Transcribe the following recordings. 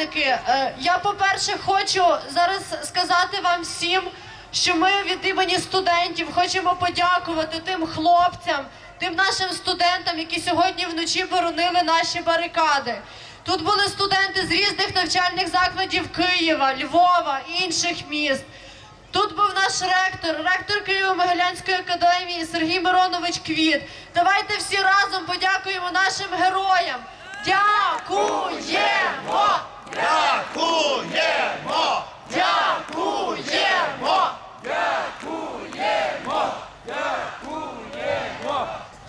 рятувальники, е, я, по-перше, хочу зараз сказати вам всім, що ми від імені студентів хочемо подякувати тим хлопцям, тим нашим студентам, які сьогодні вночі боронили наші барикади. Тут були студенти з різних навчальних закладів Києва, Львова, інших міст. Тут був наш ректор, ректор Києво-Могилянської академії Сергій Миронович Квіт. Давайте всі разом подякуємо нашим героям. Дякуємо! Дякуємо! Дякуємо!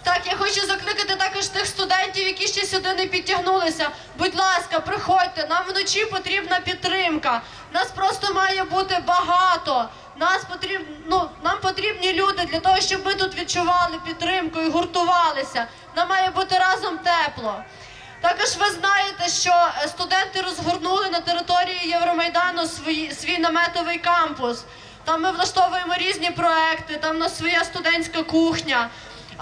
Так, я хочу закликати також тих студентів, які ще сюди не підтягнулися. Будь ласка, приходьте. Нам вночі потрібна підтримка. Нас просто має бути багато. Нас потрібно, ну, нам потрібні люди для того, щоб ми тут відчували підтримку і гуртувалися. Нам має бути разом тепло. Також ви знаєте, що е, студенти розгорнули на території Євромайдану свої, свій наметовий кампус. Там ми влаштовуємо різні проекти, там у нас своя студентська кухня.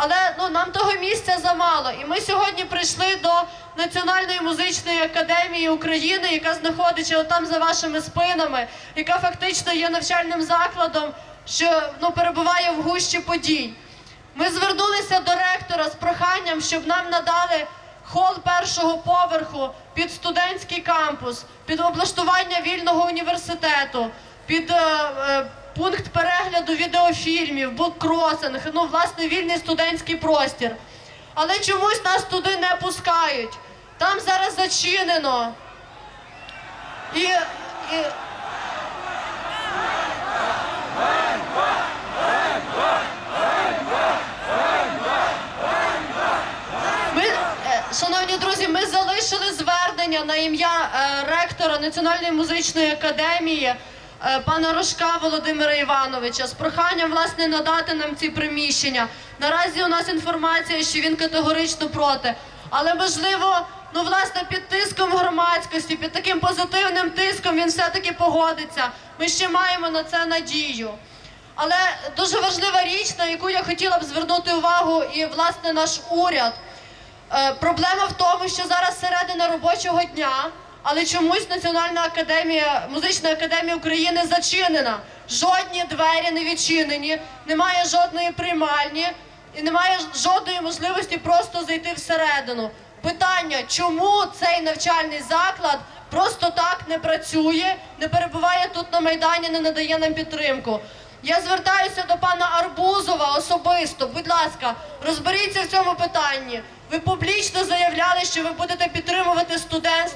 Але ну, нам того місця замало. І ми сьогодні прийшли до Національної музичної академії України, яка знаходиться там за вашими спинами, яка фактично є навчальним закладом, що ну, перебуває в гущі подій. Ми звернулися до ректора з проханням, щоб нам надали хол першого поверху під студентський кампус, під облаштування вільного університету, під е, е, пункт перегляду відеофільмів, буккросинг, ну, власне, вільний студентський простір. Але чомусь нас туди не пускають. Там зараз зачинено. І, і... Ми, е, шановні друзі, ми залишили звернення на ім'я е, ректора Національної музичної академії пана Рожка Володимира Івановича з проханням власне надати нам ці приміщення. Наразі у нас інформація, що він категорично проти. Але можливо, ну власне під тиском громадськості, під таким позитивним тиском він все-таки погодиться. Ми ще маємо на це надію. Але дуже важлива річ, на яку я хотіла б звернути увагу, і власне наш уряд. Е, Проблема в тому, що зараз середина робочого дня, але чомусь Національна академія, музична академія України зачинена. Жодні двері не відчинені, немає жодної приймальні і немає жодної можливості просто зайти всередину. Питання, чому цей навчальний заклад просто так не працює, не перебуває тут на майдані, не надає нам підтримку. Я звертаюся до пана Арбузова особисто. Будь ласка, розберіться в цьому питанні. Ви публічно заявляли, що ви будете підтримувати студентство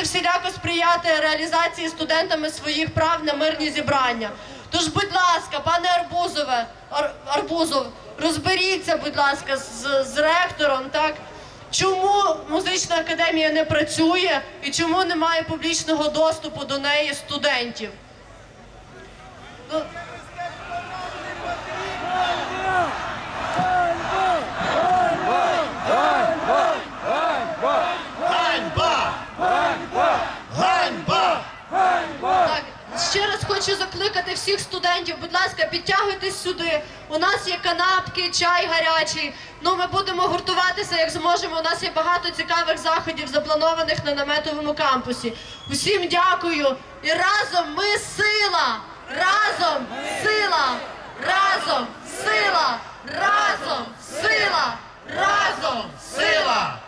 і всіляко сприяти реалізації студентами своїх прав на мирні зібрання. Тож, будь ласка, пане Арбузове, Ар- Арбузов, розберіться, будь ласка, з, з ректором, так? Чому музична академія не працює і чому немає публічного доступу до неї студентів? Ну, Ганьба! Ганьба! Так, ще раз хочу закликати всіх студентів, будь ласка, підтягуйтесь сюди. У нас є канапки, чай гарячий. Ну, ми будемо гуртуватися, як зможемо. У нас є багато цікавих заходів, запланованих на наметовому кампусі. Усім дякую. І разом ми сила! Разом сила! Разом сила! Разом сила! Разом Сила!